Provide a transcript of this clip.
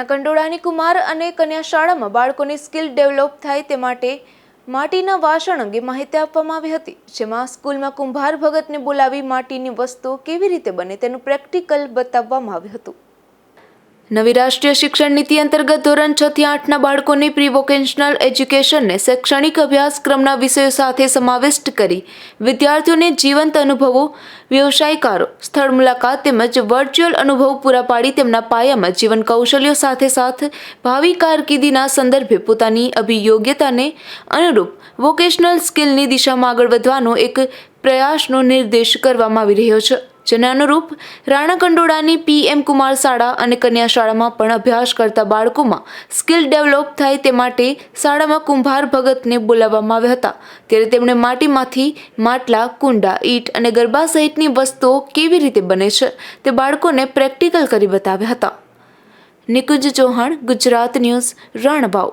કંડોળાની કુમાર અને કન્યા શાળામાં બાળકોની સ્કિલ ડેવલપ થાય તે માટે માટીના વાસણ અંગે માહિતી આપવામાં આવી હતી, જેમાં સ્કૂલમાં કુંભાર ભગતને બોલાવી માટીની વસ્તુઓ કેવી રીતે બને તેનું પ્રેક્ટિકલ બતાવવામાં આવ્યું હતું. નવી રાષ્ટ્રીય શિક્ષણ નીતિ અંતર્ગત ધોરણ છ થી આઠના બાળકોની પ્રી વોકેશનલ એજ્યુકેશનને શૈક્ષણિક અભ્યાસક્રમના વિષયો સાથે સમાવિષ્ટ કરી વિદ્યાર્થીઓને જીવંત અનુભવો, વ્યવસાયકારો, સ્થળ મુલાકાત તેમજ વર્ચ્યુઅલ અનુભવ પૂરા પાડી તેમના પાયામાં જીવન કૌશલ્યો સાથે સાથ ભાવિ કારકિર્દીના સંદર્ભે પોતાની અભિયોગ્યતાને અનુરૂપ વોકેશનલ સ્કિલની દિશામાં આગળ વધવાનો એક પ્રયાસનો નિર્દેશ કરવામાં આવી રહ્યો છે. જેને અનુરૂપ રાણા કંડોળાની પીએમ કુમાર શાળા અને કન્યા શાળામાં પણ અભ્યાસ કરતા બાળકોમાં સ્કિલ ડેવલપ થાય તે માટે શાળામાં કુંભાર ભગતને બોલાવવામાં આવ્યા હતા. ત્યારે તેમણે માટીમાંથી માટલા, કુંડા, ઈંટ અને ગરબા સહિતની વસ્તુઓ કેવી રીતે બને છે તે બાળકોને પ્રેક્ટિકલ કરી બતાવ્યા હતા. નિકુંજ ચૌહાણ, ગુજરાત ન્યૂઝ, રાણબાવ.